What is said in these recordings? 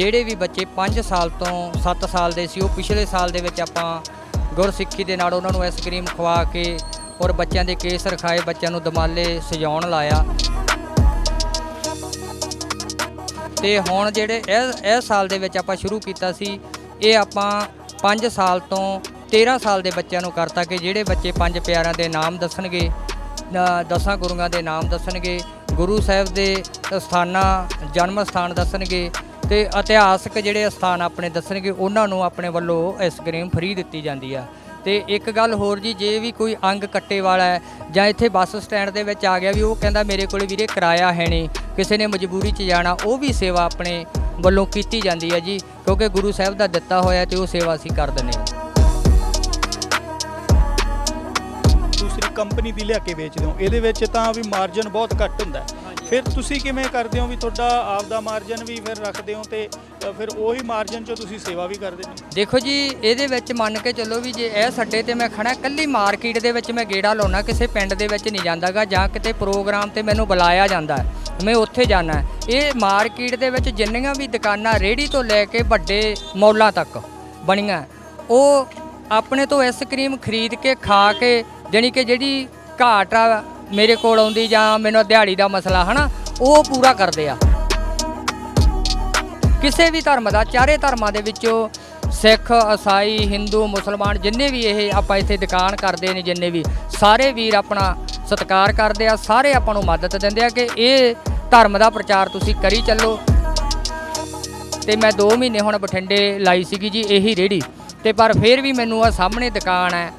ਜਿਹੜੇ ਵੀ ਬੱਚੇ 5 ਸਾਲ ਤੋਂ 7 ਸਾਲ ਦੇ ਸੀ, ਉਹ ਪਿਛਲੇ ਸਾਲ ਦੇ ਵਿੱਚ ਆਪਾਂ ਗੁਰਸਿੱਖੀ ਦੇ ਨਾਲ ਉਹਨਾਂ ਨੂੰ ਆਈਸਕ੍ਰੀਮ ਖਵਾ ਕੇ ਔਰ ਬੱਚਿਆਂ ਦੇ ਕੇਸ ਰਖਾਏ, ਬੱਚਿਆਂ ਨੂੰ ਦਮਾਲੇ ਸਜਾਉਣ ਲਾਇਆ। ਤੇ ਹੁਣ ਜਿਹੜੇ ਇਹ ਇਹ ਸਾਲ ਦੇ ਵਿੱਚ ਆਪਾਂ ਸ਼ੁਰੂ ਕੀਤਾ ਸੀ, ਇਹ ਆਪਾਂ 5 ਸਾਲ ਤੋਂ 13 ਸਾਲ ਦੇ ਬੱਚਿਆਂ ਨੂੰ ਕਰਤਾ ਕਿ ਜਿਹੜੇ ਬੱਚੇ ਪੰਜ ਪਿਆਰਿਆਂ ਦੇ ਨਾਮ ਦੱਸਣਗੇ ਦਸਾਂ ਗੁਰੂਆਂ ਦੇ ਨਾਮ ਦੱਸਣਗੇ, ਗੁਰੂ ਸਾਹਿਬ ਦੇ ਸਥਾਨਾਂ, ਜਨਮ ਸਥਾਨ ਦੱਸਣਗੇ ਤੇ ਇਤਿਹਾਸਕ ਜਿਹੜੇ ਸਥਾਨ ਆਪਣੇ ਦੱਸਣਗੇ, ਉਹਨਾਂ ਨੂੰ ਆਪਣੇ ਵੱਲੋਂ ਆਈਸਕ੍ਰੀਮ ਫ੍ਰੀ ਦਿੱਤੀ ਜਾਂਦੀ ਆ। ਤੇ ਇੱਕ ਗੱਲ ਹੋਰ ਜੀ, ਜੇ ਵੀ ਕੋਈ ਅੰਗ ਕੱਟੇ ਵਾਲਾ ਹੈ, ਜਾਂ ਇੱਥੇ ਬੱਸ ਸਟੈਂਡ ਦੇ ਵਿੱਚ ਆ ਗਿਆ ਵੀ ਉਹ ਕਹਿੰਦਾ ਮੇਰੇ ਕੋਲ ਵੀਰੇ ਕਿਰਾਇਆ ਹੈ ਨਹੀਂ, ਕਿਸੇ ਨੇ ਮਜਬੂਰੀ 'ਚ ਜਾਣਾ, ਉਹ ਵੀ ਸੇਵਾ ਆਪਣੇ ਵੱਲੋਂ ਕੀਤੀ ਜਾਂਦੀ ਹੈ ਜੀ, ਕਿਉਂਕਿ ਗੁਰੂ ਸਾਹਿਬ ਦਾ ਦਿੱਤਾ ਹੋਇਆ ਤੇ ਉਹ ਸੇਵਾ ਅਸੀਂ ਕਰ ਦਿੰਦੇ ਹਾਂ ਦੂਸਰੀ ਕੰਪਨੀ ਦੀ ਲਿਆ ਕੇ ਵੇਚਦੇ ਹੋ, ਇਹਦੇ ਵਿੱਚ ਤਾਂ ਵੀ ਮਾਰਜਨ ਬਹੁਤ ਘੱਟ ਹੁੰਦਾ ਹੈ। ਫਿਰ ਤੁਸੀਂ ਕਿਵੇਂ ਕਰਦੇ ਹੋ ਵੀ ਤੁਹਾਡਾ ਆਪਦਾ ਮਾਰਜਨ ਵੀ ਫਿਰ ਰੱਖਦੇ ਹੋ ਤੇ ਫਿਰ ਉਹੀ ਮਾਰਜਨ ਚੋਂ ਤੁਸੀਂ ਸੇਵਾ ਵੀ ਕਰਦੇ ਹੋ? ਦੇਖੋ ਜੀ, ਇਹਦੇ ਵਿੱਚ ਮੰਨ ਕੇ ਚੱਲੋ ਵੀ ਜੇ ਇਹ ਸੱਡੇ ਤੇ ਮੈਂ ਖੜਾ ਕੱਲੀ ਮਾਰਕੀਟ ਦੇ ਵਿੱਚ ਮੈਂ ਗੇੜਾ ਲਾਉਣਾ, ਕਿਸੇ ਪਿੰਡ ਦੇ ਵਿੱਚ ਨਹੀਂ ਜਾਂਦਾਗਾ ਜਾਂ ਕਿਤੇ ਪ੍ਰੋਗਰਾਮ ਤੇ ਮੈਨੂੰ ਬੁਲਾਇਆ ਜਾਂਦਾ ਮੈਂ ਉੱਥੇ ਜਾਣਾ ਇਹ ਮਾਰਕੀਟ ਦੇ ਵਿੱਚ ਜਿੰਨੀਆਂ ਵੀ ਦੁਕਾਨਾਂ ਰੇੜੀ ਤੋਂ ਲੈ ਕੇ ਵੱਡੇ ਮੌਲਾਂ ਤੱਕ ਬਣੀਆਂ ਉਹ ਆਪਣੇ ਤੋਂ ਆਈਸਕ੍ਰੀਮ ਖਰੀਦ ਕੇ ਖਾ ਕੇ, ਜਾਣੀ ਕਿ ਜਿਹੜੀ ਘਾਟ ਆ ਮੇਰੇ ਕੋਲ ਆਉਂਦੀ ਜਾਂ ਮੈਨੂੰ ਦਿਹਾੜੀ ਦਾ ਮਸਲਾ, ਹਨਾ, ਉਹ ਪੂਰਾ ਕਰਦੇ ਆ। ਕਿਸੇ ਵੀ ਧਰਮ ਦਾ, ਚਾਰੇ ਧਰਮਾਂ ਦੇ ਵਿੱਚੋਂ ਸਿੱਖ ਈਸਾਈ ਹਿੰਦੂ, ਮੁਸਲਮਾਨ, ਜਿੰਨੇ ਵੀ ਇਹ ਆਪਾਂ ਇੱਥੇ ਦੁਕਾਨ ਕਰਦੇ ਨੇ, ਜਿੰਨੇ ਵੀ, ਸਾਰੇ ਵੀਰ ਆਪਣਾ ਸਤਿਕਾਰ ਕਰਦੇ ਆ, ਸਾਰੇ ਆਪਾਂ ਨੂੰ ਮਦਦ ਦਿੰਦੇ ਆ ਕਿ ਇਹ ਧਰਮ ਦਾ ਪ੍ਰਚਾਰ ਤੁਸੀਂ ਕਰੀ ਚੱਲੋ। ਤੇ ਮੈਂ 2 ਮਹੀਨੇ ਹੁਣ ਬਠਿੰਡੇ ਲਾਈ ਸੀਗੀ ਜੀ, ਇਹੀ ਰੇੜੀ ਤੇ ਪਰ ਫਿਰ ਵੀ ਮੈਨੂੰ ਆ ਸਾਹਮਣੇ ਦੁਕਾਨ ਹੈ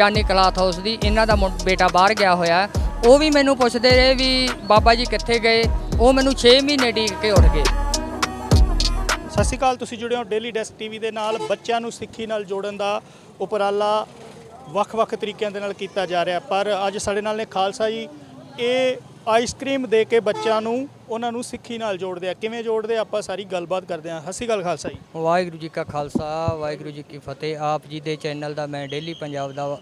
ਚਾਨੀ ਕਲਾਥ ਹਾਊਸ ਦੀ ਇਹਨਾਂ ਦਾ ਮੁੰ- ਬੇਟਾ ਬਾਹਰ ਗਿਆ ਹੋਇਆ। ਉਹ ਵੀ ਮੈਨੂੰ ਪੁੱਛਦੇ ਰਹੇ ਵੀ ਬਾਬਾ ਜੀ ਕਿੱਥੇ ਗਏ? ਉਹ ਮੈਨੂੰ 6 ਮਹੀਨੇ ਢੀਕ ਕੇ ਉੱਠ ਗਏ। ਸਤਿ ਸ਼੍ਰੀ ਅਕਾਲ, ਤੁਸੀਂ ਜੁੜੇ ਹੋ ਡੇਲੀ ਡੈਸਕ ਟੀਵੀ ਦੇ ਨਾਲ। ਬੱਚਿਆਂ ਨੂੰ ਸਿੱਖੀ ਨਾਲ ਜੋੜਨ ਦਾ ਉਪਰਾਲਾ ਵੱਖ-ਵੱਖ ਤਰੀਕਿਆਂ ਦੇ ਨਾਲ ਕੀਤਾ ਜਾ ਰਿਹਾ। ਪਰ ਅੱਜ ਸਾਡੇ ਨਾਲ ਨੇ ਖਾਲਸਾ ਜੀ, ਇਹ ਆਈਸਕ੍ਰੀਮ ਦੇ ਕੇ ਬੱਚਿਆਂ ਨੂੰ ਉਹਨਾਂ ਨੂੰ ਸਿੱਖੀ ਨਾਲ ਜੋੜਦੇ ਆ। ਕਿਵੇਂ ਜੋੜਦੇ ਆ? ਆਪਾਂ ਸਾਰੀ ਗੱਲਬਾਤ ਕਰਦੇ ਆ। ਸਤਿ ਸ਼੍ਰੀ ਅਕਾਲ ਖਾਲਸਾ ਜੀ। ਵਾਹਿਗੁਰੂ ਜੀ ਕਾ ਖਾਲਸਾ, ਵਾਹਿਗੁਰੂ ਜੀ ਕੀ ਫਤਿਹ। ਆਪ ਜੀ ਦੇ ਚੈਨਲ ਦਾ ਮੈਂ ਡੇਲੀ ਪੰਜਾਬ ਦਾ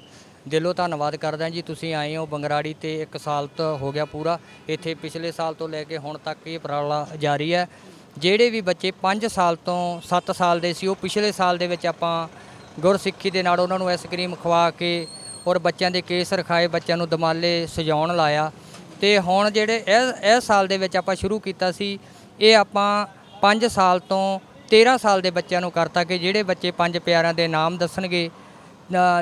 ਦਿਲੋਂ ਧੰਨਵਾਦ ਕਰਦਾ ਜੀ। ਤੁਸੀਂ ਆਏ ਹੋ ਬੰਗਰਾੜੀ ਤੇ 1 ਸਾਲ ਤੋਂ ਹੋ ਗਿਆ ਪੂਰਾ। ਇੱਥੇ ਪਿਛਲੇ ਸਾਲ ਤੋਂ ਲੈ ਕੇ ਹੁਣ ਤੱਕ ਇਹ ਉਪਰਾਲਾ ਜਾਰੀ ਹੈ। ਜਿਹੜੇ ਵੀ ਬੱਚੇ 5 ਸਾਲ ਤੋਂ 7 ਸਾਲ ਦੇ ਸੀ, ਉਹ ਪਿਛਲੇ ਸਾਲ ਦੇ ਵਿੱਚ ਆਪਾਂ ਗੁਰਸਿੱਖੀ ਦੇ ਨਾਲ ਉਹਨਾਂ ਨੂੰ ਆਈਸਕ੍ਰੀਮ ਖਵਾ ਕੇ ਔਰ ਬੱਚਿਆਂ ਦੇ ਕੇਸ ਰਖਾਏ, ਬੱਚਿਆਂ ਨੂੰ ਦਮਾਲੇ ਸਜਾਉਣ ਲਾਇਆ। ਤੇ ਹੁਣ ਜਿਹੜੇ ਇਹ ਇਹ ਸਾਲ ਦੇ ਵਿੱਚ ਆਪਾਂ ਸ਼ੁਰੂ ਕੀਤਾ ਸੀ, ਇਹ ਆਪਾਂ 5 ਸਾਲ ਤੋਂ 13 ਸਾਲ ਦੇ ਬੱਚਿਆਂ ਨੂੰ ਕਰਤਾ ਕਿ ਜਿਹੜੇ ਬੱਚੇ ਪੰਜ ਪਿਆਰਿਆਂ ਦੇ ਨਾਮ ਦੱਸਣਗੇ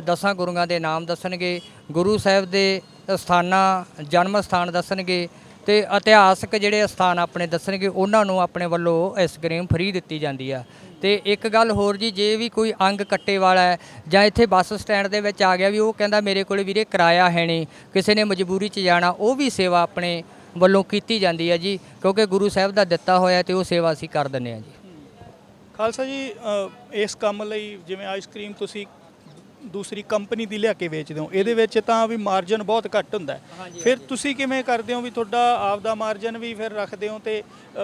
ਦਸਾਂ ਗੁਰੂਆਂ ਦੇ ਨਾਮ ਦੱਸਣਗੇ, ਗੁਰੂ ਸਾਹਿਬ ਦੇ ਸਥਾਨਾਂ, ਜਨਮ ਸਥਾਨ ਦੱਸਣਗੇ ਤੇ ਇਤਿਹਾਸਕ ਜਿਹੜੇ ਸਥਾਨ ਆਪਣੇ ਦੱਸਣਗੇ, ਉਹਨਾਂ ਨੂੰ ਆਪਣੇ ਵੱਲੋਂ ਆਈਸਕ੍ਰੀਮ ਫ੍ਰੀ ਦਿੱਤੀ ਜਾਂਦੀ ਆ। ਤੇ ਇੱਕ ਗੱਲ ਹੋਰ ਜੀ ਜੇ ਵੀ ਕੋਈ ਅੰਗ ਕੱਟੇ ਵਾਲਾ ਹੈ ਜਾਂ ਇੱਥੇ ਬੱਸ ਸਟੈਂਡ ਦੇ ਵਿੱਚ ਆ ਗਿਆ ਵੀ ਉਹ ਕਹਿੰਦਾ ਮੇਰੇ ਕੋਲ ਵੀਰੇ ਕਿਰਾਇਆ ਹੈ ਨਹੀਂ ਕਿਸੇ ਨੇ ਮਜਬੂਰੀ 'ਚ ਜਾਣਾ ਉਹ ਵੀ ਸੇਵਾ ਆਪਣੇ ਵੱਲੋਂ ਕੀਤੀ ਜਾਂਦੀ ਹੈ ਜੀ ਕਿਉਂਕਿ ਗੁਰੂ ਸਾਹਿਬ ਦਾ ਦਿੱਤਾ ਹੋਇਆ ਤੇ ਉਹ ਸੇਵਾ ਅਸੀਂ ਕਰ ਦਿੰਦੇ ਹਾਂ ਜੀ। ਖਾਲਸਾ ਜੀ ਅ, ਇਸ ਕੰਮ ਲਈ ਜਿਵੇਂ ਆਈਸਕ੍ਰੀਮ ਤੁਸੀਂ ਦੂਸਰੀ ਕੰਪਨੀ ਦੀ ਲਿਆ ਕੇ ਵੇਚਦੇ ਹੋ। ਇਹਦੇ ਵਿੱਚ ਤਾਂ ਵੀ ਮਾਰਜਨ ਬਹੁਤ ਘੱਟ ਹੁੰਦਾ ਫਿਰ ਤੁਸੀਂ ਕਿਵੇਂ ਕਰਦੇ ਹੋ ਵੀ ਤੁਹਾਡਾ ਆਪਦਾ ਮਾਰਜਨ ਵੀ ਫਿਰ ਰੱਖਦੇ ਹੋ ਤੇ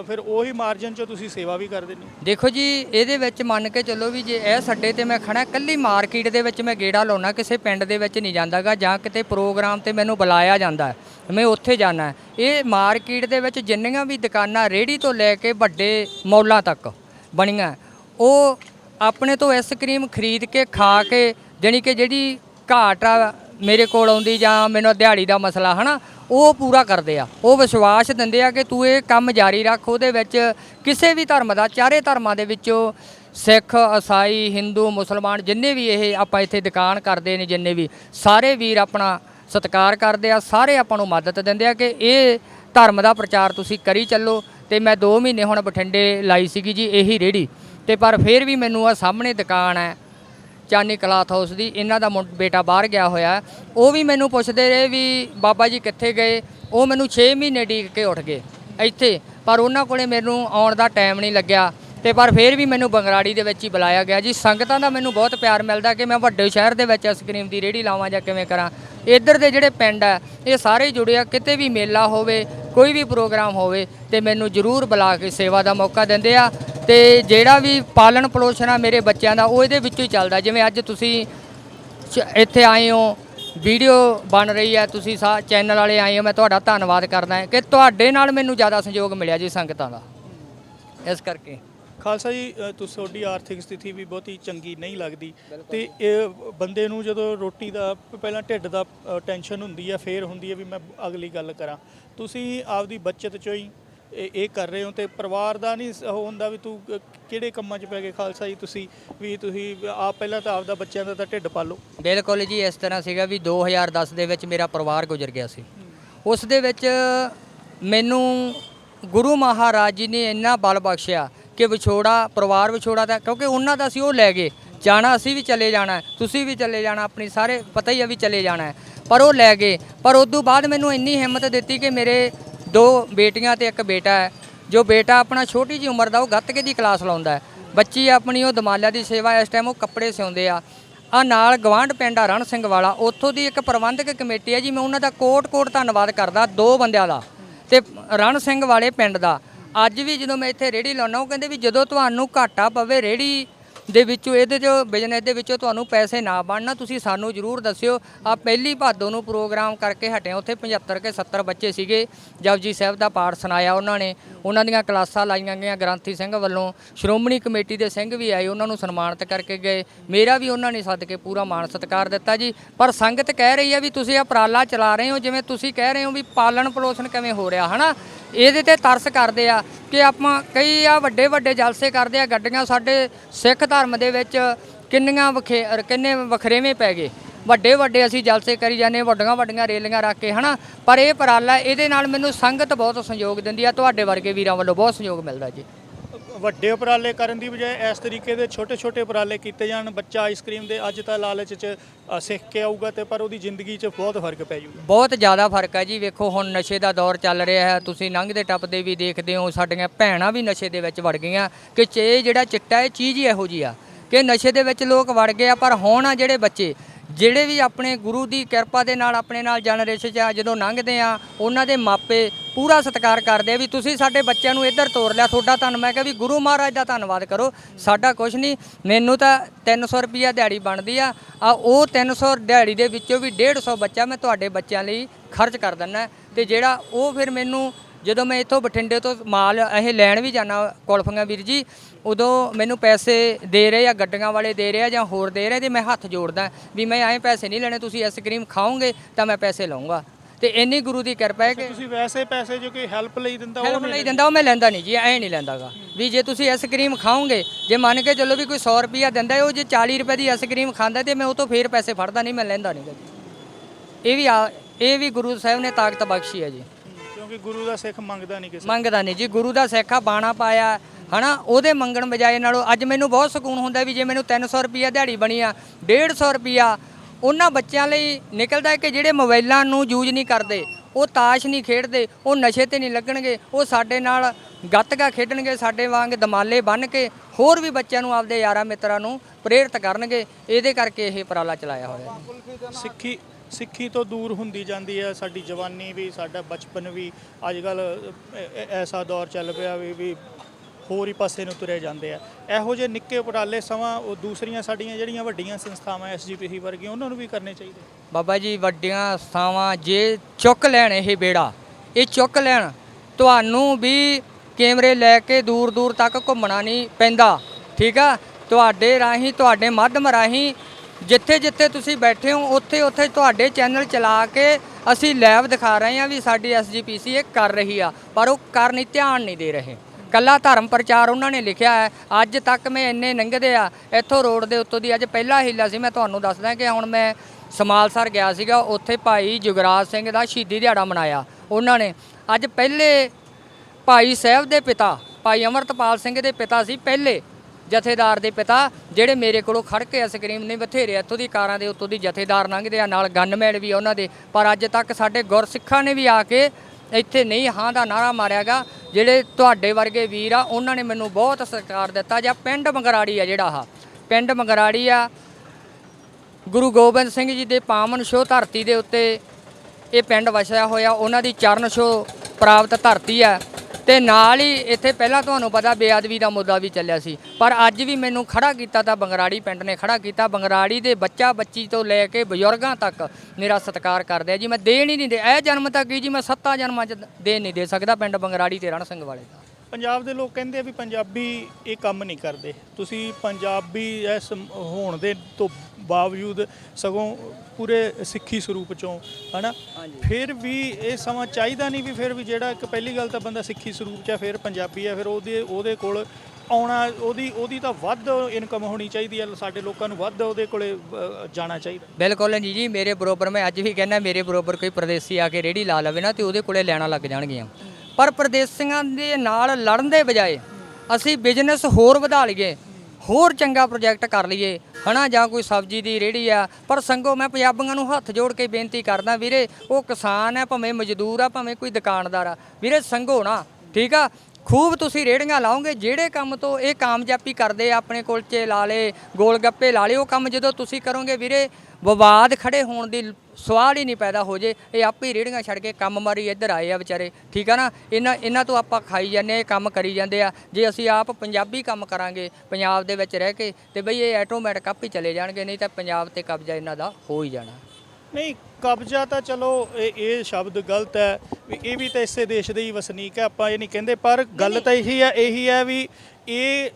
ਫਿਰ ਉਹੀ ਮਾਰਜਨ ਚੋਂ ਤੁਸੀਂ ਸੇਵਾ ਵੀ ਕਰਦੇ ਹੋ? ਦੇਖੋ ਜੀ ਇਹਦੇ ਵਿੱਚ ਮੰਨ ਕੇ ਚੱਲੋ ਵੀ ਜੇ ਇਹ ਸੱਡੇ ਤੇ ਮੈਂ ਖੜਾ ਕੱਲੀ ਮਾਰਕੀਟ ਦੇ ਵਿੱਚ ਮੈਂ ਗੇੜਾ ਲਾਉਣਾ ਕਿਸੇ ਪਿੰਡ ਦੇ ਵਿੱਚ ਨਹੀਂ ਜਾਂਦਾਗਾ ਜਾਂ ਕਿਤੇ ਪ੍ਰੋਗਰਾਮ ਤੇ ਮੈਨੂੰ ਬੁਲਾਇਆ ਜਾਂਦਾ ਮੈਂ ਉੱਥੇ ਜਾਣਾ। ਇਹ ਮਾਰਕੀਟ ਦੇ ਵਿੱਚ ਜਿੰਨੀਆਂ ਵੀ ਦੁਕਾਨਾਂ ਰੇੜੀ ਤੋਂ ਲੈ ਕੇ ਵੱਡੇ ਮੌਲਾਂ ਤੱਕ ਬਣੀਆਂ ਉਹ ਆਪਣੇ ਤੋਂ ਆਈਸਕ੍ਰੀਮ ਖਰੀਦ ਕੇ ਖਾ ਕੇ ਜਾਣੀ ਕਿ ਜਿਹੜੀ ਘਾਟ ਆ ਮੇਰੇ ਕੋਲ ਆਉਂਦੀ ਜਾਂ ਮੈਨੂੰ ਦਿਹਾੜੀ ਦਾ ਮਸਲਾ, ਹਨਾ, ਉਹ ਪੂਰਾ ਕਰਦੇ ਆ। ਉਹ ਵਿਸ਼ਵਾਸ ਦਿੰਦੇ ਆ ਕਿ ਤੂੰ ਇਹ ਕੰਮ ਜਾਰੀ ਰੱਖ, ਉਹਦੇ ਵਿੱਚ ਕਿਸੇ ਵੀ ਧਰਮ ਦਾ, ਚਾਰੇ ਧਰਮਾਂ ਦੇ ਵਿੱਚੋਂ ਸਿੱਖ ਈਸਾਈ ਹਿੰਦੂ, ਮੁਸਲਮਾਨ ਜਿੰਨੇ ਵੀ ਇਹ ਆਪਾਂ ਇੱਥੇ ਦੁਕਾਨ ਕਰਦੇ ਨੇ, ਜਿੰਨੇ ਵੀ, ਸਾਰੇ ਵੀਰ ਆਪਣਾ ਸਤਿਕਾਰ ਕਰਦੇ ਆ, ਸਾਰੇ ਆਪਾਂ ਨੂੰ ਮਦਦ ਦਿੰਦੇ ਆ ਕਿ ਇਹ ਧਰਮ ਦਾ ਪ੍ਰਚਾਰ ਤੁਸੀਂ ਕਰੀ ਚੱਲੋ। ਤੇ ਮੈਂ 2 ਮਹੀਨੇ ਹੁਣ ਬਠਿੰਡੇ ਲਾਈ ਸੀਗੀ ਜੀ, ਇਹੀ ਰੇੜੀ ਤੇ ਪਰ ਫਿਰ ਵੀ ਮੈਨੂੰ ਆ ਸਾਹਮਣੇ ਦੁਕਾਨ ਹੈ ਚਾਨੀ ਕਲਾਥ ਹਾਊਸ ਦੀ ਇਹਨਾਂ ਦਾ ਮੁੰ- ਬੇਟਾ ਬਾਹਰ ਗਿਆ ਹੋਇਆ। ਉਹ ਵੀ ਮੈਨੂੰ ਪੁੱਛਦੇ ਰਹੇ ਵੀ ਬਾਬਾ ਜੀ ਕਿੱਥੇ ਗਏ? ਉਹ ਮੈਨੂੰ 6 ਮਹੀਨੇ ਢੀਕ ਕੇ ਉੱਠ ਗਏ ਇੱਥੇ, ਪਰ ਉਹਨਾਂ ਕੋਲੇ ਮੈਨੂੰ ਆਉਣ ਦਾ ਟਾਈਮ ਨਹੀਂ ਲੱਗਿਆ। ਤੇ ਪਰ ਫਿਰ ਵੀ ਮੈਨੂੰ ਬੰਗਰਾੜੀ ਦੇ ਵਿੱਚ ਹੀ ਬੁਲਾਇਆ ਗਿਆ। ਜੀ, ਸੰਗਤਾਂ ਦਾ ਮੈਨੂੰ ਬਹੁਤ ਪਿਆਰ ਮਿਲਦਾ ਕਿ ਮੈਂ ਵੱਡੇ ਸ਼ਹਿਰ ਦੇ ਵਿੱਚ ਆਈਸਕ੍ਰੀਮ ਦੀ ਰੇੜੀ ਲਾਵਾਂ ਜਾਂ ਕਿਵੇਂ ਕਰਾਂ। ਇੱਧਰ ਦੇ ਜਿਹੜੇ ਪਿੰਡ ਆ, ਇਹ ਸਾਰੇ ਜੁੜੇ ਆ, ਕਿਤੇ ਵੀ ਮੇਲਾ ਹੋਵੇ, ਕੋਈ ਵੀ ਪ੍ਰੋਗਰਾਮ ਹੋਵੇ, ਤੇ ਮੈਨੂੰ ਜ਼ਰੂਰ ਬੁਲਾ ਕੇ ਸੇਵਾ ਦਾ ਮੌਕਾ ਦਿੰਦੇ ਆ। ਤੇ ਜਿਹੜਾ ਵੀ ਪਾਲਣ ਪੋਸ਼ਣ ਆ ਮੇਰੇ ਬੱਚਿਆਂ ਦਾ, ਉਹ ਇਹਦੇ ਵਿੱਚੋਂ ਹੀ ਚੱਲਦਾ। ਜਿਵੇਂ ਅੱਜ ਤੁਸੀਂ ਇੱਥੇ ਆਏ ਹੋ, ਵੀਡੀਓ ਬਣ ਰਹੀ ਹੈ ਤੁਸੀਂ ਸਾ ਚੈਨਲ ਵਾਲੇ ਆਏ ਹੋ, ਮੈਂ ਤੁਹਾਡਾ ਧੰਨਵਾਦ ਕਰਦਾ ਕਿ ਤੁਹਾਡੇ ਨਾਲ ਮੈਨੂੰ ਜ਼ਿਆਦਾ ਸਹਿਯੋਗ ਮਿਲਿਆ ਜੀ ਸੰਗਤਾਂ ਦਾ। ਇਸ ਕਰਕੇ। ਖਾਲਸਾ ਜੀ ਤੁਸੀਂ ਤੁਹਾਡੀ ਆਰਥਿਕ ਸਥਿਤੀ ਵੀ ਬਹੁਤੀ ਚੰਗੀ ਨਹੀਂ ਲੱਗਦੀ। ਤੇ ਇਹ ਬੰਦੇ ਨੂੰ ਜਦੋਂ ਰੋਟੀ ਦਾ ਪਹਿਲਾਂ ਢਿੱਡ ਦਾ ਟੈਨਸ਼ਨ ਹੁੰਦੀ ਆ ਫੇਰ ਹੁੰਦੀ ਹੈ ਵੀ ਮੈਂ ਅਗਲੀ ਗੱਲ ਕਰਾਂ। ਤੁਸੀਂ ਆਪਦੀ ਬੱਚਤ ਚੋਂ ਹੀ ਇਹ ਕਰ ਰਹੇ ਹੋ ਤੇ ਪਰਿਵਾਰ ਦਾ ਨਹੀਂ ਉਹ ਹੁੰਦਾ ਵੀ ਤੂੰ ਕਿਹੜੇ ਕੰਮਾਂ 'ਚ ਪੈ ਗਏ ਖਾਲਸਾ ਜੀ ਤੁਸੀਂ ਵੀ ਤੁਸੀਂ ਆਪ ਪਹਿਲਾਂ ਤਾਂ ਆਪਦਾ ਬੱਚਿਆਂ ਦਾ ਤਾਂ ਢਿੱਡ ਪਾਲੋ। ਬਿਲਕੁਲ ਜੀ ਇਸ ਤਰ੍ਹਾਂ ਸੀਗਾ ਵੀ 2010 ਦੇ ਵਿੱਚ ਮੇਰਾ ਪਰਿਵਾਰ ਗੁਜ਼ਰ ਗਿਆ ਸੀ। ਉਸ ਦੇ ਵਿੱਚ ਮੈਨੂੰ ਗੁਰੂ ਮਹਾਰਾਜ ਜੀ ਨੇ ਇੰਨਾ ਬਲ ਬਖਸ਼ਿਆ ਕਿ ਵਿਛੋੜਾ, ਪਰਿਵਾਰ ਵਿਛੋੜਾ ਤਾਂ, ਕਿਉਂਕਿ ਉਹਨਾਂ ਦਾ ਅਸੀਂ ਉਹ ਲੈ ਗਏ। ਜਾਣਾ, ਅਸੀਂ ਵੀ ਚਲੇ ਜਾਣਾ, ਤੁਸੀਂ ਵੀ ਚਲੇ ਜਾਣਾ, ਆਪਣੀ ਸਾਰੇ ਪਤਾ ਹੀ ਆ ਵੀ ਚਲੇ ਜਾਣਾ ਪਰ ਉਹ ਲੈ ਗਏ। ਪਰ ਉਸ ਤੋਂ ਬਾਅਦ ਮੈਨੂੰ ਇੰਨੀ ਹਿੰਮਤ ਦਿੱਤੀ ਕਿ ਮੇਰੇ ਦੋ ਬੇਟੀਆਂ ਤੇ ਇੱਕ ਬੇਟਾ ਹੈ। ਜੋ ਬੇਟਾ ਆਪਣਾ ਛੋਟੀ ਜੀ ਉਮਰ ਦਾ, ਉਹ ਗੱਤਕੇ ਦੀ ਕਲਾਸ ਲਾਉਂਦਾ ਹੈ। ਬੱਚੀ ਆਪਣੀ ਉਹ ਦਮਾਲਿਆ ਦੀ ਸੇਵਾ, ਇਸ ਟਾਈਮ ਉਹ ਕੱਪੜੇ ਸਿਉਂਦੇ ਆ। ਆ ਨਾਲ ਗਵਾਂਢ ਪਿੰਡ ਆ ਰਣ ਸਿੰਘ ਵਾਲਾ, ਉੱਥੋਂ ਦੀ ਇੱਕ ਪ੍ਰਬੰਧਕ ਕਮੇਟੀ ਹੈ ਜੀ, ਮੈਂ ਉਹਨਾਂ ਦਾ ਕੋਟ-ਕੋਟ ਧੰਨਵਾਦ ਕਰਦਾ ਦੋ ਬੰਦਿਆਂ ਦਾ। ਤੇ ਰਣ ਸਿੰਘ ਵਾਲੇ ਪਿੰਡ ਦਾ। ਅੱਜ ਵੀ ਜਦੋਂ ਮੈਂ ਇੱਥੇ ਰੇੜੀ ਲਾਉਣਾ ਉਹ ਕਹਿੰਦੇ ਵੀ ਜਦੋਂ ਤੁਹਾਨੂੰ ਘਾਟਾ ਪਵੇ ਰੇੜੀ ਦੇ ਵਿੱਚੋਂ, ਇਹਦੇ ਜੋ ਬਿਜ਼ਨਸ ਦੇ ਵਿੱਚੋਂ ਤੁਹਾਨੂੰ ਪੈਸੇ ਨਾ ਬਣਨਾ। ਤੁਸੀਂ ਸਾਨੂੰ ਜਰੂਰ ਦੱਸਿਓ। ਆ ਪਹਿਲੀ ਭਾਦੋ ਨੂੰ ਪ੍ਰੋਗਰਾਮ ਕਰਕੇ ਹਟਿਆ ਉੱਥੇ 75 ਕੇ 70 ਬੱਚੇ ਸੀਗੇ। ਜਪਜੀ ਸਾਹਿਬ ਦਾ ਪਾਠ ਸੁਣਾਇਆ ਉਹਨਾਂ ਨੇ। ਉਹਨਾਂ ਦੀਆਂ ਕਲਾਸਾਂ ਲਾਈਆਂ ਗਈਆਂ ਗ੍ਰੰਥੀ ਸਿੰਘ ਵੱਲੋਂ। ਸ਼੍ਰੋਮਣੀ ਕਮੇਟੀ ਦੇ ਸਿੰਘ ਵੀ ਆਏ, ਉਹਨਾਂ ਨੂੰ ਸਨਮਾਨਿਤ ਕਰਕੇ ਗਏ। ਮੇਰਾ ਵੀ ਉਹਨਾਂ ਨੇ ਸੱਦ ਕੇ ਪੂਰਾ ਮਾਣ ਸਤਿਕਾਰ ਦਿੱਤਾ ਜੀ। ਪਰ ਸੰਗਤ ਕਹਿ ਰਹੀ ਹੈ ਵੀ ਤੁਸੀਂ ਇਹ ਉਪਰਾਲਾ ਚਲਾ ਰਹੇ ਹੋ, ਜਿਵੇਂ ਤੁਸੀਂ ਕਹਿ ਰਹੇ ਹੋ ਵੀ ਪਾਲਣ ਪੋਸ਼ਣ ਕਿਵੇਂ ਹੋ ਰਿਹਾ, ਹਨਾ? ਇਹਦੇ ਤੇ ਤਰਸ ਕਰਦੇ ਆ ਕਿ ਆਪਾਂ ਕਈ ਆ ਵੱਡੇ ਵੱਡੇ ਜਲਸੇ ਕਰਦੇ ਆ, ਗੱਡੀਆਂ ਸਾਡੇ ਸਿੱਖ ਧਰਮ ਦੇ ਵਿੱਚ ਕਿੰਨੀਆਂ ਵਖੇ ਕਿੰਨੇ ਵਖਰੇਵੇਂ ਪੈ ਗਏ। ਵੱਡੇ ਵੱਡੇ ਅਸੀਂ ਜਲਸੇ ਕਰੀ ਜਾਂਦੇ ਵੱਡੀਆਂ ਵੱਡੀਆਂ ਰੇਲੀਆਂ ਰੱਖ ਕੇ, ਹਨਾ? ਪਰ ਇਹ ਉਪਰਾਲਾ ਇਹਦੇ ਨਾਲ ਮੈਨੂੰ ਸੰਗਤ ਬਹੁਤ ਸਹਿਯੋਗ ਦਿੰਦੀ ਆ, ਤੁਹਾਡੇ ਵਰਗੇ ਵੀਰਾਂ ਵੱਲੋਂ ਬਹੁਤ ਸਹਿਯੋਗ ਮਿਲਦਾ ਜੀ। ਵੱਡੇ ਉਪਰਾਲੇ ਕਰਨ ਦੀ ਬਜਾਏ ਇਸ ਤਰੀਕੇ ਦੇ ਛੋਟੇ ਛੋਟੇ ਉਪਰਾਲੇ ਕੀਤੇ ਜਾਣ। ਬੱਚਾ ਆਈਸਕ੍ਰੀਮ ਦੇ ਅੱਜ ਤਾਂ ਲਾਲਚ 'ਚ ਅ, ਸਿੱਖ ਕੇ ਆਊਗਾ ਤੇ ਪਰ ਉਹਦੀ ਜ਼ਿੰਦਗੀ 'ਚ ਬਹੁਤ ਫ਼ਰਕ ਪੈ ਜਾਊਗਾ ਬਹੁਤ ਜ਼ਿਆਦਾ ਫ਼ਰਕ ਹੈ ਜੀ। ਵੇਖੋ ਹੁਣ ਨਸ਼ੇ ਦਾ ਦੌਰ ਚੱਲ ਰਿਹਾ ਹੈ। ਤੁਸੀਂ ਲੰਘਦੇ ਟੱਪਦੇ ਵੀ ਦੇਖਦੇ ਹੋ ਸਾਡੀਆਂ ਭੈਣਾਂ ਵੀ ਨਸ਼ੇ ਦੇ ਵਿੱਚ ਵੜ ਗਈਆਂ। ਕਿ ਚ- ਇਹ ਜਿਹੜਾ ਚਿੱਟਾ ਇਹ ਚੀਜ਼ ਹੀ ਇਹੋ ਜੀ ਆ ਕਿ ਨਸ਼ੇ ਦੇ ਵਿੱਚ ਲੋਕ ਵੜ ਗਏ ਆ ਪਰ ਹੁਣ ਆ ਜਿਹੜੇ ਬੱਚੇ ਜਿਹੜੇ ਵੀ ਆਪਣੇ ਗੁਰੂ ਦੀ ਕਿਰਪਾ ਦੇ ਨਾਲ ਆਪਣੇ ਨਾਲ ਜਨਰੇਸ਼ਨ 'ਚ ਆ, ਜਦੋਂ ਲੰਘਦੇ ਆ ਉਹਨਾਂ ਦੇ ਮਾਪੇ ਪੂਰਾ ਸਤਿਕਾਰ ਕਰਦੇ ਆ ਵੀ ਤੁਸੀਂ ਸਾਡੇ ਬੱਚਿਆਂ ਨੂੰ ਇੱਧਰ ਤੋਰ ਲਿਆ ਤੁਹਾਡਾ ਧੰਨ ਮੈਂ ਕਿਹਾ ਵੀ ਗੁਰੂ ਮਹਾਰਾਜ ਦਾ ਧੰਨਵਾਦ ਕਰੋ ਸਾਡਾ ਕੁਝ ਨਹੀਂ ਮੈਨੂੰ ਤਾਂ 300 ਰੁਪਿਆ ਦਿਹਾੜੀ ਬਣਦੀ ਆ ਆ ਉਹ 300 ਦਿਹਾੜੀ ਦੇ ਵਿੱਚੋਂ ਵੀ 150 ਬੱਚਾ ਮੈਂ ਤੁਹਾਡੇ ਬੱਚਿਆਂ ਲਈ ਖਰਚ ਕਰ ਦਿੰਦਾ ਤੇ ਜਿਹੜਾ ਉਹ ਫਿਰ ਮੈਨੂੰ ਜਦੋਂ ਮੈਂ ਇੱਥੋਂ ਬਠਿੰਡੇ ਤੋਂ ਮਾਲ ਇਹ ਲੈਣ ਵੀ ਜਾਣਾ ਕੋਲਫੰਗਾ ਵੀਰ ਜੀ ਉਦੋਂ ਮੈਨੂੰ ਪੈਸੇ ਦੇ ਰਹੇ ਆ ਗੱਡੀਆਂ ਵਾਲੇ ਦੇ ਰਹੇ ਆ ਜਾਂ ਹੋਰ ਦੇ ਰਹੇ ਤੇ ਮੈਂ ਹੱਥ ਜੋੜਦਾ ਵੀ ਮੈਂ ਐਂ ਪੈਸੇ ਨਹੀਂ ਲੈਣੇ ਤੁਸੀਂ ਆਈਸਕ੍ਰੀਮ ਖਾਓਗੇ ਤਾਂ ਮੈਂ ਪੈਸੇ ਲਵਾਂਗਾ ਤੇ ਇੰਨੀ ਗੁਰੂ ਦੀ ਕਿਰਪਾ ਹੈ ਕਿ ਤੁਸੀਂ ਵੈਸੇ ਪੈਸੇ ਜੋ ਕਿ ਹੈਲਪ ਲਈ ਦਿੰਦਾ ਉਹ ਹੈਲਪ ਲਈ ਦਿੰਦਾ ਉਹ ਮੈਂ ਲੈਂਦਾ ਨਹੀਂ ਜੀ ਐਂ ਨਹੀਂ ਲੈਂਦਾਗਾ। ਵੀ ਜੇ ਤੁਸੀਂ ਆਈਸਕ੍ਰੀਮ ਖਾਓਗੇ ਜੇ ਮੰਨ ਕੇ ਚੱਲੋ ਵੀ ਕੋਈ 100 ਰੁਪਿਆ ਦਿੰਦਾ ਹੈ, ਉਹ ਜੇ 40 ਰੁਪਏ ਦੀ ਆਈਸਕ੍ਰੀਮ ਖਾਂਦਾ ਤੇ ਮੈਂ ਉਹ ਤੋਂ ਫੇਰ ਪੈਸੇ ਫੜਦਾ ਨਹੀਂ ਮੈਂ ਲੈਂਦਾ ਨਹੀਂ ਜੀ ਇਹ ਵੀ ਆ ਇਹ ਵੀ ਗੁਰੂ ਸਾਹਿਬ ਨੇ ਤਾਕਤ ਬਖਸ਼ੀ ਹੈ ਜੀ। ਕਿਉਂਕਿ ਗੁਰੂ ਦਾ ਸਿੱਖ ਮੰਗਦਾ ਨਹੀਂ ਕਿਸੇ ਮੰਗਦਾ ਨਹੀਂ ਜੀ ਗੁਰੂ ਦਾ ਸਿੱਖਾ ਬਾਣਾ ਪਾਇਆ ਹਨਾ? ਉਹਦੇ ਮੰਗਣ ਬਜਾਏ ਨਾਲੋਂ ਅੱਜ ਮੈਨੂੰ ਬਹੁਤ ਸਕੂਨ ਹੁੰਦਾ ਵੀ ਜੇ ਮੈਨੂੰ 300 ਰੁਪਿਆ ਦਿਹਾੜੀ ਬਣੀ ਆ 150 ਰੁਪਿਆ ਉਹਨਾਂ ਬੱਚਿਆਂ ਲਈ ਨਿਕਲਦਾ ਕਿ ਜਿਹੜੇ ਮੋਬਾਈਲਾਂ ਨੂੰ ਯੂਜ਼ ਨਹੀਂ ਕਰਦੇ, ਉਹ ਤਾਸ਼ ਨਹੀਂ ਖੇਡਦੇ, ਉਹ ਨਸ਼ੇ ਤੇ ਨਹੀਂ ਲੱਗਣਗੇ, ਉਹ ਸਾਡੇ ਨਾਲ ਗੱਤਕਾ ਖੇਡਣਗੇ, ਸਾਡੇ ਵਾਂਗ ਦਮਾਲੇ ਬੰਨ ਕੇ ਹੋਰ ਵੀ ਬੱਚਿਆਂ ਨੂੰ ਆਪਦੇ ਯਾਰਾਂ ਮਿੱਤਰਾਂ ਨੂੰ ਪ੍ਰੇਰਿਤ ਕਰਨਗੇ, ਇਹਦੇ ਕਰਕੇ ਇਹ ਉਪਰਾਲਾ ਚਲਾਇਆ ਹੋਇਆ ਸਿੱਖੀ ਸਿੱਖੀ ਤੋਂ ਦੂਰ ਹੁੰਦੀ ਜਾਂਦੀ ਹੈ, ਸਾਡੀ ਜਵਾਨੀ ਵੀ, ਸਾਡਾ ਬਚਪਨ ਵੀ, ਅੱਜ ਕੱਲ ਐਸਾ ਦੌਰ ਚੱਲ ਪਿਆ ਵੀ ਵੀ ਹੋਰ ਹੀ ਪਾਸੇ ਨੂੰ ਤੁਰੇ ਜਾਂਦੇ ਆ। ਇਹੋ ਜਿਹੇ ਨਿੱਕੇ ਉਪਰਾਲੇ ਸਮਾਂ ਉਹ ਦੂਸਰੀਆਂ ਸਾਡੀਆਂ ਜਿਹੜੀਆਂ ਵੱਡੀਆਂ ਸੰਸਥਾਵਾਂ ਐਸਜੀਪੀਸੀ ਵਰਗੀਆਂ, ਉਹਨਾਂ ਨੂੰ ਵੀ ਕਰਨੇ ਚਾਹੀਦੇ। ਬਾਬਾ ਜੀ, ਵੱਡੀਆਂ ਸੰਸਥਾਵਾਂ ਜੇ ਚੁੱਕ ਲੈਣ ਇਹ ਬੇੜਾ ਇਹ ਚੁੱਕ ਲੈਣ, ਤੁਹਾਨੂੰ ਵੀ ਕੈਮਰੇ ਲੈ ਕੇ ਦੂਰ ਦੂਰ ਤੱਕ ਘੁੰਮਣਾ ਨਹੀਂ ਪੈਂਦਾ, ਠੀਕ ਆ? ਤੁਹਾਡੇ ਰਾਹੀਂ, ਤੁਹਾਡੇ ਮਾਧਿਅਮ ਰਾਹੀਂ ਜਿੱਥੇ ਜਿੱਥੇ ਤੁਸੀਂ ਬੈਠੇ ਹੋ ਉੱਥੇ ਉੱਥੇ ਤੁਹਾਡੇ ਚੈਨਲ ਚਲਾ ਕੇ ਅਸੀਂ ਲਾਈਵ ਦਿਖਾ ਰਹੇ ਹਾਂ ਵੀ ਸਾਡੀ ਐਸਜੀਪੀਸੀ ਇਹ ਕਰ ਰਹੀ ਆ, ਪਰ ਉਹ ਕਰ ਨਹੀਂ ਧਿਆਨ ਨਹੀਂ ਦੇ ਰਹੇ। ਕੱਲਾ ਧਰਮ ਪ੍ਰਚਾਰ ਉਹਨਾਂ ਨੇ ਲਿਖਿਆ ਹੈ। ਅੱਜ ਤੱਕ ਮੈਂ ਇੰਨੇ ਲੰਘਦੇ ਆ, ਇੱਥੋਂ ਰੋਡ ਦੇ ਉੱਤੋਂ ਦੀ ਅੱਜ ਪਹਿਲਾ ਹੀਲਾ ਸੀ, ਮੈਂ ਤੁਹਾਨੂੰ ਦੱਸਦਾ ਕਿ ਹੁਣ ਮੈਂ ਸਮਾਲਸਰ ਗਿਆ ਸੀਗਾ, ਉੱਥੇ ਭਾਈ ਜੁਗਰਾਜ ਸਿੰਘ ਦਾ ਸ਼ਹੀਦੀ ਦਿਹਾੜਾ ਮਨਾਇਆ ਉਹਨਾਂ ਨੇ। ਅੱਜ ਪਹਿਲੇ ਭਾਈ ਸਾਹਿਬ ਦੇ ਪਿਤਾ, ਭਾਈ ਅਮਰਤਪਾਲ ਸਿੰਘ ਦੇ ਪਿਤਾ ਸੀ ਪਹਿਲੇ ਜਥੇਦਾਰ ਦੇ ਪਿਤਾ, ਜਿਹੜੇ ਮੇਰੇ ਕੋਲੋਂ ਖੜ ਕੇ ਸਕਰੀਮ ਨੇ ਬਥੇਰੇ, ਇੱਥੋਂ ਦੀ ਕਾਰਾਂ ਦੇ ਉੱਤੋਂ ਦੀ ਜਥੇਦਾਰ ਲੰਘਦੇ ਆ, ਨਾਲ ਗਨਮੈਨ ਵੀ ਆ ਉਹਨਾਂ ਦੇ। ਪਰ ਅੱਜ ਤੱਕ ਸਾਡੇ ਗੁਰਸਿੱਖਾਂ ਨੇ ਵੀ ਆ ਕੇ ਇੱਥੇ ਨਹੀਂ ਹਾਂ ਦਾ ਨਾਰਾ ਮਾਰਿਆਗਾ, ਜਿਹੜੇ ਤੁਹਾਡੇ ਵਰਗੇ ਵੀਰ ਆ, ਉਹਨਾਂ ਨੇ ਮੈਨੂੰ ਬਹੁਤ ਸਤਿਕਾਰ ਦਿੱਤਾ ਜਾਂ ਪਿੰਡ ਮੰਗਰਾੜੀ ਆ ਜਿਹੜਾ ਆ ਪਿੰਡ ਮੰਗਰਾੜੀ ਆ, ਗੁਰੂ ਗੋਬਿੰਦ ਸਿੰਘ ਜੀ ਦੇ ਪਾਵਨ ਸ਼ੋਹ ਧਰਤੀ ਦੇ ਉੱਤੇ ਇਹ ਪਿੰਡ ਵਸਿਆ ਹੋਇਆ, ਉਹਨਾਂ ਦੀ ਚਰਨ ਛੋਹ ਪ੍ਰਾਪਤ ਧਰਤੀ ਆ। ਤੇ ਨਾਲ ਹੀ ਇੱਥੇ ਪਹਿਲਾਂ ਤੁਹਾਨੂੰ ਪਤਾ ਬੇਅਦਬੀ ਦਾ ਮੁੱਦਾ ਵੀ ਚੱਲਿਆ ਸੀ। ਪਰ ਅੱਜ ਵੀ ਮੈਨੂੰ ਖੜਾ ਕੀਤਾ ਤਾਂ ਬੰਗਰਾੜੀ ਪਿੰਡ ਨੇ ਖੜਾ ਕੀਤਾ। ਬੰਗਰਾੜੀ ਦੇ ਬੱਚਾ ਬੱਚੀ ਤੋਂ ਲੈ ਕੇ ਬਜ਼ੁਰਗਾਂ ਤੱਕ ਮੇਰਾ ਸਤਿਕਾਰ ਕਰਦੇ ਆ। ਜੀ ਮੈਂ ਦੇਣ ਹੀ ਨਹੀਂ ਦੇ, ਇਹ ਜਨਮ ਤੱਕ ਹੀ ਜੀ? ਮੈਂ ਸੱਤਾ ਜਨਮਾਂ ਚ ਦੇ ਨਹੀਂ ਦੇ ਸਕਦਾ ਪਿੰਡ ਬੰਗਰਾੜੀ ਤੇ ਰਣ ਸਿੰਘ ਵਾਲੇ ਦਾ। ਪੰਜਾਬ ਦੇ ਲੋਕ ਕਹਿੰਦੇ ਆ ਵੀ ਪੰਜਾਬੀ ਇਹ ਕੰਮ ਨਹੀਂ ਕਰਦੇ। ਤੁਸੀਂ ਪੰਜਾਬੀ ਇਸ ਹੋਣ ਦੇ ਤੋਂ ਬਾਵਜੂਦ ਸਗੋਂ ਪੂਰੇ ਸਿੱਖੀ ਸਰੂਪ ਚੋਂ ਹਨਾ? ਫਿਰ ਵੀ ਇਹ ਸਮਾਂ ਚਾਹੀਦਾ ਨਹੀਂ ਵੀ ਫਿਰ ਵੀ ਜਿਹੜਾ ਇੱਕ ਪਹਿਲੀ ਗੱਲ ਤਾਂ ਬੰਦਾ ਸਿੱਖੀ ਸਰੂਪ ਚ ਆ ਫਿਰ ਪੰਜਾਬੀ ਆ ਫਿਰ ਉਹਦੇ ਉਹਦੇ ਕੋਲ ਆਉਣਾ ਉਹਦੀ ਉਹਦੀ ਤਾਂ ਵੱਧ ਇਨਕਮ ਹੋਣੀ ਚਾਹੀਦੀ ਹੈ ਸਾਡੇ ਲੋਕਾਂ ਨੂੰ ਵੱਧ ਉਹਦੇ ਕੋਲੇ ਜਾਣਾ ਚਾਹੀਦਾ। ਬਿਲਕੁਲ ਜੀ ਜੀ ਮੇਰੇ ਬਰੋਬਰ ਮੈਂ ਅੱਜ ਵੀ ਕਹਿੰਦਾ ਮੇਰੇ ਬਰੋਬਰ ਕੋਈ ਪ੍ਰਦੇਸੀ ਆ ਕੇ ਰੇੜੀ ਲਾ ਲਵੇ ਨਾ ਤੇ ਉਹਦੇ ਕੋਲੇ ਲੈਣਾ ਲੱਗ ਜਾਣਗੀਆਂ। ਪਰ ਪ੍ਰਦੇਸੀਆਂ ਦੇ ਨਾਲ ਲੜਨ ਦੇ ਬਜਾਏ ਅਸੀਂ ਬਿਜ਼ਨਸ ਹੋਰ ਵਧਾ ਲਈਏ, ਹੋਰ ਚੰਗਾ ਪ੍ਰੋਜੈਕਟ ਕਰ ਲਈਏ। ਹਨਾ ਜਾਂ ਕੋਈ ਸਬਜ਼ੀ ਦੀ ਰੇੜੀ ਆ, ਪਰ ਸੰਗੋ ਮੈਂ ਪੰਜਾਬੀਆਂ ਨੂੰ ਹੱਥ ਜੋੜ ਕੇ ਬੇਨਤੀ ਕਰਦਾ ਵੀਰੇ, ਉਹ ਕਿਸਾਨ ਹੈ ਭਾਵੇਂ ਮਜ਼ਦੂਰ ਆ, ਭਾਵੇਂ ਕੋਈ ਦੁਕਾਨਦਾਰ ਆ। ਵੀਰੇ ਸੰਗੋ ਨਾ, ਠੀਕ ਆ? ਖੂਬ ਤੁਸੀਂ ਰੇੜੀਆਂ ਲਾਓਗੇ, ਜਿਹੜੇ ਕੰਮ ਤੋਂ ਇਹ ਕਾਮਯਾਬੀ ਕਰਦੇ ਆ, ਆਪਣੇ ਕੁਲਚੇ ਲਾ ਲੇ, ਗੋਲ ਗੱਪੇ ਲਾ ਲੇ, ਉਹ ਕੰਮ ਜਦੋਂ ਤੁਸੀਂ ਕਰੋਗੇ ਵੀਰੇ, ਵਿਵਾਦ ਖੜੇ ਹੋਣ ਦੀ ਸਵਾਲ ਹੀ ਨਹੀਂ ਪੈਦਾ ਹੋ ਜੇ, ਇਹ ਆਪੇ ਹੀ ਰੇੜੀਆਂ ਛੱਡ ਕੇ ਕੰਮ ਮਾਰੀ ਇੱਧਰ ਆਏ ਆ ਵਿਚਾਰੇ, ਠੀਕ ਆ ਨਾ? ਇਹਨਾਂ ਇਹਨਾਂ ਤੋਂ ਆਪਾਂ ਖਾਈ ਜਾਂਦੇ ਆ ਕੰਮ ਕਰੀ ਜਾਂਦੇ ਆ, ਜੇ ਅਸੀਂ ਆਪ ਪੰਜਾਬੀ ਕੰਮ ਕਰਾਂਗੇ, ਪੰਜਾਬ ਦੇ ਵਿੱਚ ਰਹਿ ਕੇ, ਤੇ ਬਈ ਇਹ ਆਟੋਮੈਟਿਕ ਆਪੇ ਚਲੇ ਜਾਣਗੇ, ਨਹੀਂ ਤਾਂ ਪੰਜਾਬ ਤੇ ਕਬਜ਼ਾ ਇਹਨਾਂ ਦਾ ਹੋ ਹੀ ਜਾਣਾ। ਨਹੀਂ ਕਬਜ਼ਾ ਤਾਂ ਚਲੋ ਇਹ ਇਹ ਸ਼ਬਦ ਗਲਤ ਹੈ ਵੀ ਇਹ ਵੀ ਤਾਂ ਇਸੇ ਦੇਸ਼ ਦੇ ਹੀ ਵਸਨੀਕ ਹੈ ਆਪਾਂ ਇਹ ਨਹੀਂ ਕਹਿੰਦੇ ਪਰ ਗੱਲ ਤਾਂ ਇਹੀ ਹੈ ਇਹੀ ਹੈ ਵੀ ਇਹ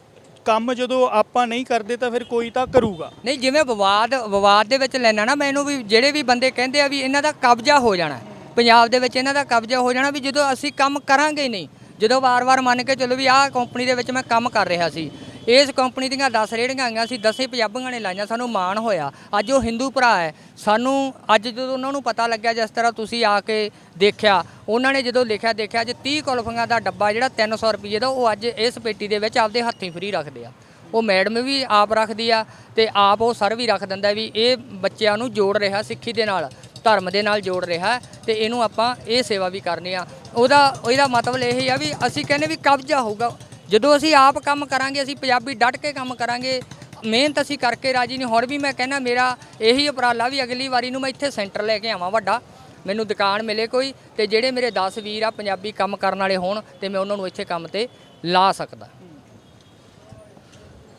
ਕੰਮ ਜਦੋਂ ਆਪਾਂ ਨਹੀਂ ਕਰਦੇ ਤਾਂ ਫਿਰ ਕੋਈ ਤਾਂ ਕਰੂਗਾ। ਨਹੀਂ ਜਿਵੇਂ ਵਿਵਾਦ ਵਿਵਾਦ ਦੇ ਵਿੱਚ ਲੈਣਾ ਨਾ ਮੈਨੂੰ ਵੀ ਜਿਹੜੇ ਵੀ ਬੰਦੇ ਕਹਿੰਦੇ ਆ ਵੀ ਇਹਨਾਂ ਦਾ ਕਬਜ਼ਾ ਹੋ ਜਾਣਾ ਪੰਜਾਬ ਦੇ ਵਿੱਚ ਇਹਨਾਂ ਦਾ ਕਬਜ਼ਾ ਹੋ ਜਾਣਾ ਵੀ ਜਦੋਂ ਅਸੀਂ ਕੰਮ ਕਰਾਂਗੇ ਹੀ ਨਹੀਂ ਜਦੋਂ ਵਾਰ-ਵਾਰ ਮੰਨ ਕੇ ਚੱਲੋ ਵੀ ਆਹ ਕੰਪਨੀ ਦੇ ਵਿੱਚ ਮੈਂ ਕੰਮ ਕਰ ਰਿਹਾ ਸੀ ਇਸ ਕੰਪਨੀ ਦੀਆਂ 10 ਰੇੜੀਆਂ ਆਈਆਂ ਸੀ 10 ਪੰਜਾਬੀਆਂ ਨੇ ਲਾਈਆਂ, ਸਾਨੂੰ ਮਾਣ ਹੋਇਆ। ਅੱਜ ਉਹ ਹਿੰਦੂ ਭਰਾ ਹੈ। ਸਾਨੂੰ ਅੱਜ ਜਦੋਂ ਉਹਨਾਂ ਨੂੰ ਪਤਾ ਲੱਗਿਆ ਜਿਸ ਤਰ੍ਹਾਂ ਤੁਸੀਂ ਆ ਕੇ ਦੇਖਿਆ, ਉਹਨਾਂ ਨੇ ਜਦੋਂ ਲਿਖਿਆ, ਦੇਖਿਆ ਅੱਜ 30 ਕੁਲਫੀਆਂ ਦਾ ਡੱਬਾ ਜਿਹੜਾ 300 ਰੁਪਏ ਦਾ, ਉਹ ਅੱਜ ਇਸ ਪੇਟੀ ਦੇ ਵਿੱਚ ਆਪਦੇ ਹੱਥੀਂ ਫਰੀ ਰੱਖਦੇ ਆ। ਉਹ ਮੈਡਮ ਵੀ ਆਪ ਰੱਖਦੀ ਆ ਤੇ ਆਪ ਉਹ ਸਰ ਵੀ ਰੱਖ ਦਿੰਦਾ ਵੀ ਇਹ ਬੱਚਿਆਂ ਨੂੰ ਜੋੜ ਰਿਹਾ, ਸਿੱਖੀ ਦੇ ਨਾਲ, ਧਰਮ ਦੇ ਨਾਲ ਜੋੜ ਰਿਹਾ ਤੇ ਇਹਨੂੰ ਆਪਾਂ ਇਹ ਸੇਵਾ ਵੀ ਕਰਨੀ ਆ। ਉਹਦਾ, ਇਹਦਾ ਮਤਲਬ ਇਹ ਹੀ ਆ ਵੀ ਅਸੀਂ ਕਹਿੰਦੇ ਵੀ ਕਬਜ਼ਾ ਹੋਊਗਾ। ਜਦੋਂ ਅਸੀਂ ਆਪ ਕੰਮ ਕਰਾਂਗੇ, ਅਸੀਂ ਪੰਜਾਬੀ ਡਟ ਕੇ ਕੰਮ ਕਰਾਂਗੇ, ਮਿਹਨਤ ਅਸੀਂ ਕਰਕੇ ਰਾਜੀ ਨਹੀਂ। ਹੁਣ ਵੀ ਮੈਂ ਕਹਿੰਦਾ, ਮੇਰਾ ਇਹੀ ਉਪਰਾਲਾ ਵੀ ਅਗਲੀ ਵਾਰੀ ਨੂੰ ਮੈਂ ਇੱਥੇ ਸੈਂਟਰ ਲੈ ਕੇ ਆਵਾਂ ਵੱਡਾ। ਮੈਨੂੰ ਦੁਕਾਨ ਮਿਲੇ ਕੋਈ ਤੇ ਜਿਹੜੇ ਮੇਰੇ 10 ਵੀਰ ਆ ਪੰਜਾਬੀ ਕੰਮ ਕਰਨ ਵਾਲੇ ਹੋਣ ਤੇ ਮੈਂ ਉਹਨਾਂ ਨੂੰ ਇੱਥੇ ਕੰਮ ਤੇ ਲਾ ਸਕਦਾ।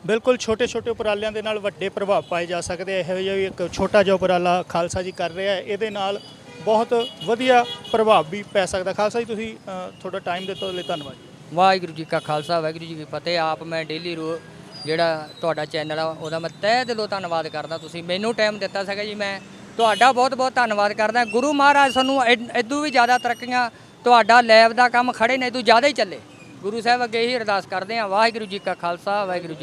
ਬਿਲਕੁਲ ਛੋਟੇ-ਛੋਟੇ ਉਪਰਾਲਿਆਂ ਦੇ ਨਾਲ ਵੱਡੇ ਪ੍ਰਭਾਵ ਪਾਏ ਜਾ ਸਕਦੇ ਇਹੋ ਜਿਹਾ ਵੀ ਇੱਕ ਛੋਟਾ ਜਿਹਾ ਉਪਰਾਲਾ ਖਾਲਸਾ ਜੀ ਕਰ ਰਿਹਾ ਹੈ। ਇਹਦੇ ਨਾਲ ਬਹੁਤ ਵਧੀਆ ਪ੍ਰਭਾਵ ਵੀ ਪੈ ਸਕਦਾ। ਖਾਲਸਾ ਜੀ, ਤੁਸੀਂ ਤੁਹਾਡਾ ਟਾਈਮ ਦਿੱਤਾ ਉਹਦੇ ਲਈ ਧੰਨਵਾਦ। ਜੀ ਵਾਹਿਗੁਰੂ ਜੀ ਕਾ ਖਾਲਸਾ, ਵਾਹਿਗੁਰੂ ਜੀ ਕੀ ਫਤਿਹ। ਆਪ ਮੈਂ ਡੇਲੀ ਰੋ, ਜਿਹੜਾ ਤੁਹਾਡਾ ਚੈਨਲ ਆ, ਉਹਦਾ ਮੈਂ ਤਹਿ ਦਿਲੋਂ ਧੰਨਵਾਦ ਕਰਦਾ। ਤੁਸੀਂ ਮੈਨੂੰ ਟਾਈਮ ਦਿੱਤਾ ਸੀਗਾ ਜੀ, ਮੈਂ ਤੁਹਾਡਾ ਬਹੁਤ ਬਹੁਤ ਧੰਨਵਾਦ ਕਰਦਾ। ਗੁਰੂ ਮਹਾਰਾਜ ਸਾਨੂੰ ਇਦੋਂ ਵੀ ਜ਼ਿਆਦਾ ਤਰੱਕੀਆਂ, ਤੁਹਾਡਾ ਲੈਬ ਦਾ ਕੰਮ ਖੜੇ ਨੇ ਇਦੋਂ ਜ਼ਿਆਦਾ ਹੀ ਚੱਲੇ। ਗੁਰੂ ਸਾਹਿਬ ਅੱਗੇ ਹੀ ਅਰਦਾਸ ਕਰਦੇ ਆ ਵਾਹਿਗੁਰੂ ਜੀ ਕਾ ਖਾਲਸਾ, ਵਾਹਿਗੁਰੂ ਜੀ